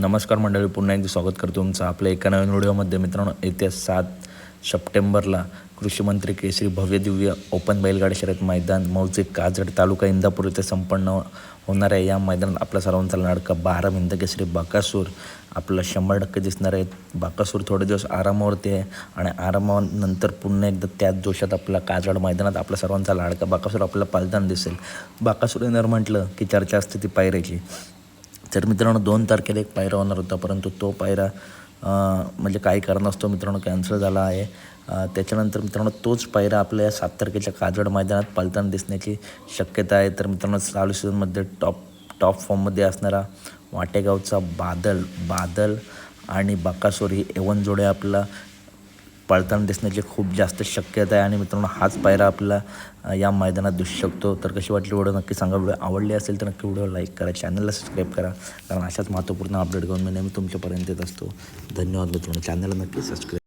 नमस्कार मंडळी पुन्हा एकदा स्वागत करतो तुमचं आपल्या एका नवीन व्हिडिओमध्ये. मित्रांनो येत्या सात सप्टेंबरला कृषीमंत्री केसरी भव्य दिव्य ओपन बैलगाडी शर्यत मैदान मौजे काजड तालुका इंदापूर येथे संपन्न होणार आहे. या मैदानात आपल्या सर्वांचा लाडका बारा भिंत केसरी बाकासूर आपलं शंभर टक्के दिसणार आहे बाकासूर थोडे दिवस आरामावरती आहे आणि आरामानंतर पुन्हा एकदा त्याच जोशात आपला काजड मैदानात आपल्या सर्वांचा लाडका बाकासूर आपल्याला पालताना दिसेल. बाकासूर येणार म्हटलं की चर्चा असते ती पायऱ्याची. तर मित्रांनो दोन तारखेला एक पायरा होणार होता परंतु तो पायरा म्हणजे काही कारणास्तव मित्रांनो कॅन्सल झाला आहे. त्याच्यानंतर मित्रांनो तोच पायरा आपल्या या सात तारखेच्या काजड मैदानात पालताना दिसण्याची शक्यता आहे. तर मित्रांनो चालू सीझनमध्ये टॉप टॉप फॉर्ममध्ये असणारा वाटेगावचा बादल बादल आणि बाकासोर ही एवन जोडे आपला पळताना दिसण्याची खूप जास्त शक्यता आहे. आणि मित्रांनो हाच पायरा आपला या मैदानात दिसू शकतो. तर कशी वाटली व्हिडिओ? नक्की सांगा. व्हिडिओ आवडली असेल तर नक्की व्हिडिओ लाईक करा. चॅनलला सबस्क्राईब करा. कारण अशाच महत्त्वपूर्ण अपडेट घेऊन मी नेहमी तुमच्यापर्यंत येत असतो. धन्यवाद मित्रांनो. चॅनलला नक्की सबस्क्राईब